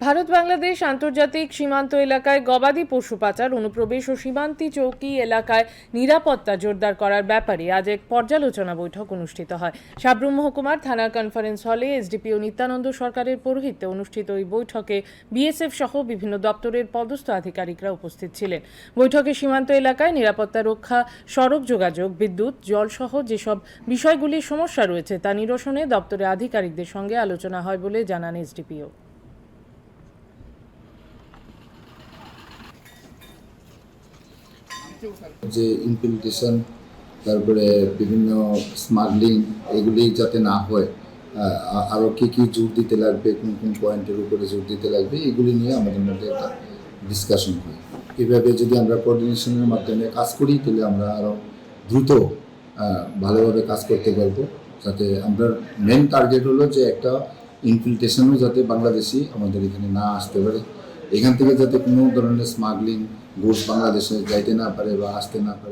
ভারত বাংলাদেশ আন্তর্জাতিক সীমান্ত এলাকায় গবাদি পশু পাচার, অনুপ্রবেশ ও সীমান্তি চৌকি এলাকায় নিরাপত্তা জোরদার করার ব্যাপারে আজ এক পর্যালোচনা বৈঠক অনুষ্ঠিত হয়। সাবরুম মহকুমার থানার কনফারেন্স হলে এসডিপিও নিত্যানন্দ সরকারের পৌরোহিত্যে অনুষ্ঠিত ওই বৈঠকে বিএসএফ সহ বিভিন্ন দপ্তরের পদস্থ আধিকারিকরা উপস্থিত ছিলেন। বৈঠকে সীমান্ত এলাকায় নিরাপত্তা রক্ষা, সড়ক যোগাযোগ, বিদ্যুৎ জলসহ যেসব বিষয়গুলির সমস্যা রয়েছে তা নিরসনে দপ্তরের আধিকারিকদের সঙ্গে আলোচনা হয় বলে জানান এসডিপিও যে ইমপ্লিমেন্টেশন তারপরে বিভিন্ন স্মাগলিং এগুলি যাতে না হয় আরও কী কী জোর দিতে লাগবে, কোন কোন পয়েন্টের উপরে জোর দিতে লাগবে, এগুলি নিয়ে আমাদের মধ্যে একটা ডিসকাশন হয়। এভাবে যদি আমরা কোঅর্ডিনেশনের মাধ্যমে কাজ করি, তাহলে আমরা আরও দ্রুত ভালোভাবে কাজ করতে পারব। যাতে আমরা মেন টার্গেট হলো যে একটা ইনফিল্ট্রেশনও যাতে বাংলাদেশি আমাদের এখানে না আসতে পারে। এখান থেকে যাতে কোনো ধরনের স্মাগলিং গুডস বাংলাদেশে যাইতে না পারে বা আসতে না পারে